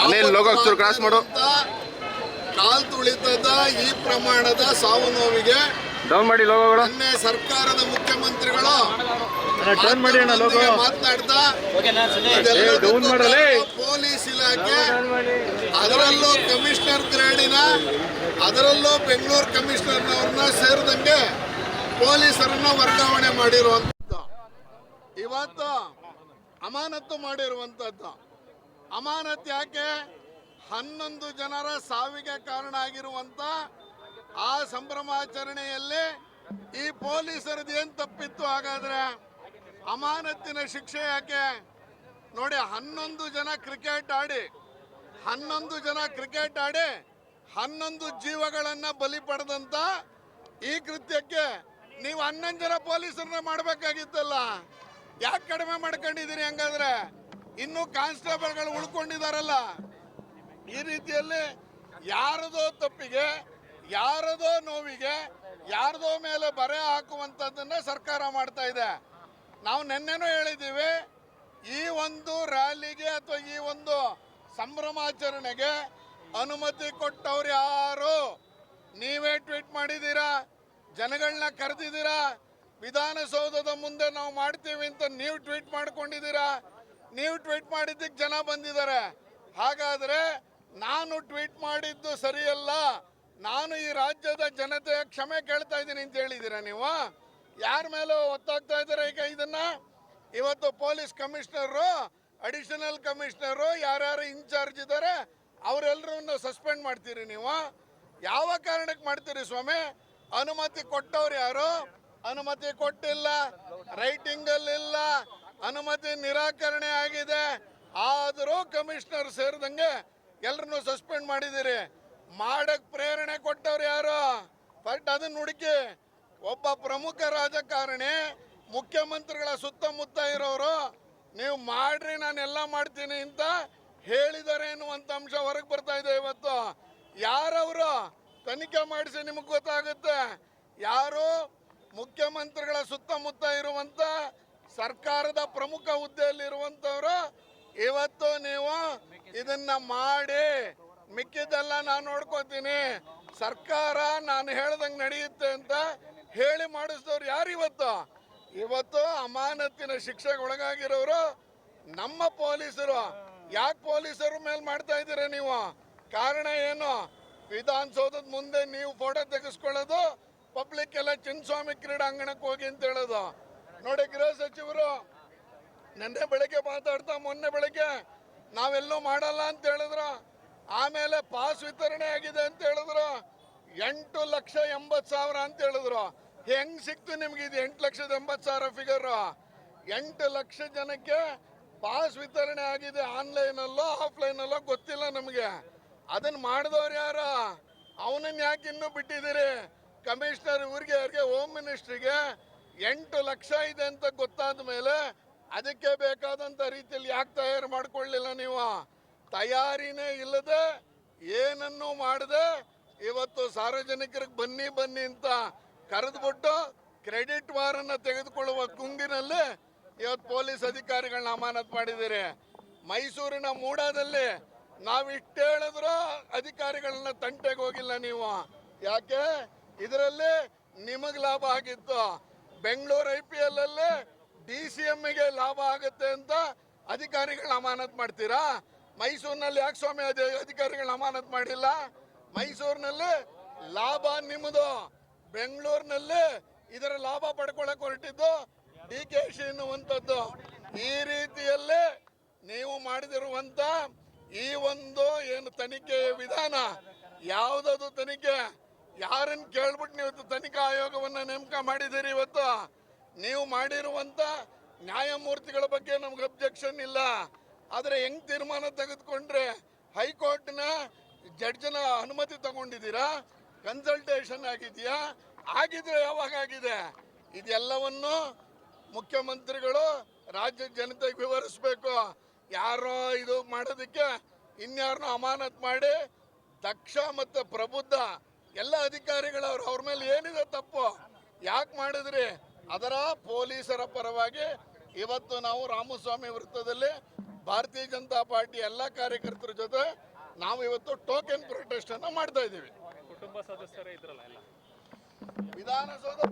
ಅಲ್ಲೇ logo cross ಮಾಡು. ಕಾಲ್ ತುಳಿತದ ಈ ಪ್ರಮಾಣದ ಸಾವು ನೋವಿಗೆ ಡೌನ್ ಮಾಡಿ ಲೋಗೋಗಳು ಸರ್ಕಾರದ ಮುಖ್ಯಮಂತ್ರಿಗಳು ಡೌನ್ ಮಾಡಿ ಅಣ್ಣ ಲೋಗೋ ಮಾತನಾಡ್ತಾ ಡೌನ್ ಮಾಡಲೇ. ಪೊಲೀಸ್ ಇಲಾಖೆ ಅದರಲ್ಲೂ ಕಮಿಷನರ್ ಗ್ರೇಡಿನ ಅದರಲ್ಲೂ ಬೆಂಗಳೂರು ಕಮಿಷನರ್ನವ್ರನ್ನ ಸೇರಿದಂಗೆ ಪೊಲೀಸರನ್ನ ವರ್ಗಾವಣೆ ಮಾಡಿರುವಂಥದ್ದು ಇವತ್ತು ಅಮಾನತ್ತು ಮಾಡಿರುವಂಥದ್ದು ಅಮಾನತ್ ಯಾಕೆ? ಹನ್ನೊಂದು ಜನರ ಸಾವಿಗೆ ಕಾರಣ ಆಗಿರುವಂತ ಆ ಸಂಭ್ರಮಾಚರಣೆಯಲ್ಲಿ ಈ ಪೊಲೀಸರದ್ದು ಏನು ತಪ್ಪಿತ್ತು ಹಾಗಾದ್ರೆ? ಅಮಾನತ್ತಿನ ಶಿಕ್ಷೆ ಯಾಕೆ? ನೋಡಿ, ಹನ್ನೊಂದು ಜನ ಕ್ರಿಕೆಟ್ ಆಡಿ, ಹನ್ನೊಂದು ಜನ ಕ್ರಿಕೆಟ್ ಆಡಿ ಹನ್ನೊಂದು ಜೀವಗಳನ್ನ ಬಲಿ ಪಡೆದಂತ ಈ ಕೃತ್ಯಕ್ಕೆ ನೀವು ಹನ್ನೊಂದು ಜನ ಪೊಲೀಸರನ್ನ ಮಾಡಬೇಕಾಗಿತ್ತಲ್ಲ? ಯಾಕೆ ಕಡಿಮೆ ಮಾಡ್ಕೊಂಡಿದ್ದೀರಿ ಹಂಗಾದ್ರೆ? ಇನ್ನೂ ಕಾನ್ಸ್ಟೇಬಲ್ಗಳು ಉಳ್ಕೊಂಡಿದಾರಲ್ಲ, ಈ ರೀತಿಯಲ್ಲಿ ಯಾರದೋ ತಪ್ಪಿಗೆ, ಯಾರದೋ ನೋವಿಗೆ, ಯಾರದೋ ಮೇಲೆ ಬರೆ ಹಾಕುವಂಥದ್ದನ್ನ ಸರ್ಕಾರ ಮಾಡ್ತಾ ಇದೆ. ನಾವು ನಿನ್ನೆನೂ ಹೇಳಿದ್ದೀವಿ, ಈ ಒಂದು ರ್ಯಾಲಿಗೆ ಅಥವಾ ಈ ಒಂದು ಸಂಭ್ರಮಾಚರಣೆಗೆ ಅನುಮತಿ ಕೊಟ್ಟವ್ರು ಯಾರು? ನೀವೇ ಟ್ವೀಟ್ ಮಾಡಿದ್ದೀರಾ? ಜನಗಳನ್ನ ಕರೆದಿದ್ದೀರಾ? ವಿಧಾನಸೌಧದ ಮುಂದೆ ನಾವು ಮಾಡ್ತೀವಿ ಅಂತ ನೀವು ಟ್ವೀಟ್ ಮಾಡ್ಕೊಂಡಿದ್ದೀರಾ? ನೀವು ಟ್ವೀಟ್ ಮಾಡಿದ್ದಕ್ಕೆ ಜನ ಬಂದಿದ್ದಾರೆ. ಹಾಗಾದ್ರೆ ನಾನು ಟ್ವೀಟ್ ಮಾಡಿದ್ದು ಸರಿಯಲ್ಲ? ನಾನು ಈ ರಾಜ್ಯದ ಜನತೆಯ ಕ್ಷಮೆ ಕೇಳ್ತಾ ಇದ್ದೀನಿ ಅಂತ ಹೇಳಿದ್ದೀರಾ ನೀವು? ಯಾರ ಮೇಲೆ ಒತ್ತಾಗ್ತಾ ಇದ್ದಾರೆ ಈಗ ಇದನ್ನ? ಇವತ್ತು ಪೊಲೀಸ್ ಕಮಿಷನರು, ಅಡಿಷನಲ್ ಕಮಿಷನರು ಯಾರ್ಯಾರು ಇನ್ಚಾರ್ಜ್ ಇದ್ದಾರೆ ಅವರೆಲ್ಲರನ್ನ ಸಸ್ಪೆಂಡ್ ಮಾಡ್ತೀರಿ ನೀವು? ಯಾವ ಕಾರಣಕ್ಕೆ ಮಾಡ್ತೀರಿ ಸ್ವಾಮಿ? ಅನುಮತಿ ಕೊಟ್ಟವ್ರು ಯಾರು? ಅನುಮತಿ ಕೊಟ್ಟಿಲ್ಲ. ರೈಟಿಂಗ್ ಅಲ್ಲಿ ಇಲ್ಲ ಅನುಮತಿ ನಿರಾಕರಣೆ ಆಗಿದೆ. ಆದರೂ ಕಮಿಷನರ್ ಸೇರಿದಂಗೆ ಎಲ್ಲರನ್ನು ಸಸ್ಪೆಂಡ್ ಮಾಡಿದಿರಿ ಮಾಡಕ್ ಪ್ರೇರಣೆ ಕೊಟ್ಟವ್ರು ಯಾರು? ಬಟ್ ಅದನ್ನ ಹುಡುಕಿ ಒಬ್ಬ ಪ್ರಮುಖ ರಾಜಕಾರಣಿ, ಮುಖ್ಯಮಂತ್ರಿಗಳ ಸುತ್ತಮುತ್ತ ಇರೋರು, ನೀವು ಮಾಡ್ರಿ ನಾನೆಲ್ಲ ಮಾಡ್ತೀನಿ ಅಂತ ಹೇಳಿದ್ದಾರೆ ಎನ್ನುವಂಥ ಅಂಶ ಹೊರಗೆ ಬರ್ತಾ ಇದೆ ಇವತ್ತು. ಯಾರವರು? ತನಿಖೆ ಮಾಡಿಸಿ ನಿಮಗೆ ಗೊತ್ತಾಗುತ್ತೆ. ಯಾರು? ಮುಖ್ಯಮಂತ್ರಿಗಳ ಸುತ್ತಮುತ್ತ ಇರುವಂತ ಸರ್ಕಾರದ ಪ್ರಮುಖ ಹುದ್ದೆಯಲ್ಲಿ ಇರುವಂತವ್ರು ಇವತ್ತು ನೀವು ಇದನ್ನ ಮಾಡಿ ಮಿಕ್ಕಿದ್ದೆಲ್ಲ ನಾನು ನೋಡ್ಕೋತೀನಿ. ಸರ್ಕಾರ ನಾನು ಹೇಳ್ದಂಗೆ ನಡೆಯುತ್ತೆ ಅಂತ ಹೇಳಿ ಮಾಡಿಸಿದವ್ರು ಯಾರು ಇವತ್ತು? ಇವತ್ತು ಅಮಾನತ್ತಿನ ಶಿಕ್ಷೆಗೆ ಒಳಗಾಗಿರೋರು ನಮ್ಮ ಪೊಲೀಸರು. ಯಾಕೆ ಪೊಲೀಸರು ಮೇಲೆ ಮಾಡ್ತಾ ಇದ್ದೀರಾ ನೀವು? ಕಾರಣ ಏನು? ವಿಧಾನಸೌಧದ ಮುಂದೆ ನೀವು ಫೋಟೋ ತೆಗೆಸ್ಕೊಳ್ಳೋದು ಪಬ್ಲಿಕ್ ಎಲ್ಲ ಚಿನ್ನಸ್ವಾಮಿ ಕ್ರೀಡಾಂಗಣಕ್ಕೆ ಹೋಗಿ ಅಂತ ಹೇಳೋದು. ನೋಡಿ ಗೃಹ ಸಚಿವರು, ನಿನ್ನೆ ಬೆಳಗ್ಗೆ ಮಾತಾಡ್ತಾ, ಮೊನ್ನೆ ಬೆಳಗ್ಗೆ ನಾವೆಲ್ಲೂ ಮಾಡಲ್ಲ ಅಂತ ಹೇಳಿದ್ರು. ಆಮೇಲೆ ಪಾಸ್ ವಿತರಣೆ ಆಗಿದೆ ಅಂತ ಹೇಳಿದ್ರು. ಎಂಟು ಲಕ್ಷ ಎಂಬತ್ತು ಸಾವಿರ ಅಂತ ಹೇಳಿದ್ರು. ಹೆಂಗ್ ಸಿಕ್ತು ನಿಮ್ಗೆ ಇದು ಎಂಟು ಲಕ್ಷದ ಎಂಬತ್ತು ಸಾವಿರ ಫಿಗರ್ ಎಂಟು ಲಕ್ಷ ಜನಕ್ಕೆ ಪಾಸ್ ವಿತರಣೆ ಆಗಿದೆ ಆನ್ಲೈನ್ ಅಲ್ಲೋ ಆಫ್ಲೈನ್ ಅಲ್ಲೋ ಗೊತ್ತಿಲ್ಲ ನಮಗೆ. ಅದನ್ನ ಮಾಡಿದವ್ರು ಯಾರು? ಅವನನ್ನ ಯಾಕೆ ಇನ್ನೂ ಬಿಟ್ಟಿದ್ದೀರಿ? ಕಮಿಷನರ್ ಊರಿಗೆ, ಅವ್ರಿಗೆ ಹೋಮ್ ಮಿನಿಸ್ಟ್ರಿಗೆ ಎಂಟು ಲಕ್ಷ ಇದೆ ಅಂತ ಗೊತ್ತಾದ ಮೇಲೆ ಅದಕ್ಕೆ ಬೇಕಾದಂತ ರೀತಿಯಲ್ಲಿ ಯಾಕೆ ತಯಾರು ಮಾಡ್ಕೊಳ್ಳಿಲ್ಲ ನೀವು? ತಯಾರಿನೇ ಇಲ್ಲದೆ ಏನನ್ನು ಮಾಡದೆ ಇವತ್ತು ಸಾರ್ವಜನಿಕರಿಗೆ ಬನ್ನಿ ಬನ್ನಿ ಅಂತ ಕರೆದ್ಬಿಟ್ಟು ಕ್ರೆಡಿಟ್ ವಾರನ್ನ ತೆಗೆದುಕೊಳ್ಳುವ ಗುಂಗಿನಲ್ಲಿ ಇವತ್ತು ಪೊಲೀಸ್ ಅಧಿಕಾರಿಗಳನ್ನ ಅಮಾನತ್ ಮಾಡಿದ್ದೀರಿ. ಮೈಸೂರಿನ ಮೂಡಾದಲ್ಲಿ ನಾವು ಅಧಿಕಾರಿಗಳನ್ನ ತಂಟೆಗೆ ಹೋಗಿಲ್ಲ ನೀವು. ಯಾಕೆ? ಇದರಲ್ಲಿ ನಿಮಗೆ ಲಾಭ ಆಗಿತ್ತು. ಬೆಂಗಳೂರು ಐ ಪಿ ಎಲ್ ಅಲ್ಲಿ ಡಿ ಸಿ ಗೆ ಲಾಭ ಆಗುತ್ತೆ ಅಂತ ಅಧಿಕಾರಿಗಳನ್ನ ಅಮಾನತ್ ಮಾಡ್ತೀರಾ? ಮೈಸೂರಿನಲ್ಲಿ ಯಾಕೆ ಸ್ವಾಮಿ ಅದೇ ಅಧಿಕಾರಿಗಳನ್ನ ಅಮಾನತ್ ಮಾಡಿಲ್ಲ? ಮೈಸೂರಿನಲ್ಲಿ ಲಾಭ ನಿಮ್ಮದು. ಬೆಂಗಳೂರಿನಲ್ಲಿ ಇದರ ಲಾಭ ಪಡ್ಕೊಳಕ್ ಹೊರಟಿದ್ದು ಡಿ ಕೆ ಶಿ ಎನ್ನುವಂಥದ್ದು. ಈ ರೀತಿಯಲ್ಲೇ ನೀವು ಮಾಡಿದಿರುವಂತ ಈ ಒಂದು ಏನು ತನಿಖೆ ವಿಧಾನ, ಯಾವುದದು ತನಿಖೆ? ಯಾರನ್ನ ಕೇಳ್ಬಿಟ್ಟು ನೀವು ತನಿಖಾ ಆಯೋಗವನ್ನ ನೇಮಕ ಮಾಡಿದ್ದೀರಿ ಇವತ್ತು? ನೀವು ಮಾಡಿರುವಂತ ನ್ಯಾಯಮೂರ್ತಿಗಳ ಬಗ್ಗೆ ನಮ್ಗೆ ಅಬ್ಜೆಕ್ಷನ್ ಇಲ್ಲ. ಆದರೆ ಹೆಂಗ್ ತೀರ್ಮಾನ ತೆಗೆದುಕೊಂಡ್ರೆ ಹೈಕೋರ್ಟ್ನ ಜಡ್ಜನ ಅನುಮತಿ ತಗೊಂಡಿದ್ದೀರಾ? ಕನ್ಸಲ್ಟೇಷನ್ ಆಗಿದೆಯಾ? ಆಗಿದ್ರೆ ಯಾವಾಗ ಆಗಿದೆ? ಇದೆಲ್ಲವನ್ನು ಮುಖ್ಯಮಂತ್ರಿಗಳು, ರಾಜ್ಯ ಜನತೆಗೆ ವಿವರಿಸ್ಬೇಕು. ಯಾರೋ ಇದು ಮಾಡೋದಕ್ಕೆ ಇನ್ಯಾರನ್ನೋ ಅಮಾನತ್ ಮಾಡಿ ದಕ್ಷ ಮತ್ತು ಪ್ರಬುದ್ಧ ಎಲ್ಲ ಅಧಿಕಾರಿಗಳವ್ರು ಅವ್ರ ಮೇಲೆ ಏನಿದೆ ತಪ್ಪು? ಯಾಕೆ ಮಾಡಿದ್ರಿ? ಅದರ ಪೊಲೀಸರ ಪರವಾಗಿ ಇವತ್ತು ನಾವು ರಾಮಸ್ವಾಮಿ ವೃತ್ತದಲ್ಲಿ ಭಾರತೀಯ ಜನತಾ ಪಾರ್ಟಿ ಎಲ್ಲ ಕಾರ್ಯಕರ್ತರ ಜೊತೆ ನಾವು ಇವತ್ತು ಟೋಕನ್ ಪ್ರೊಟೆಸ್ಟ್ ಅನ್ನ ಮಾಡ್ತಾ ಇದ್ದೀವಿ. ಕುಟುಂಬ ಸದಸ್ಯರೇ ಇದ್ರಲ್ಲ ಎಲ್ಲ. ವಿಧಾನಸೌಧ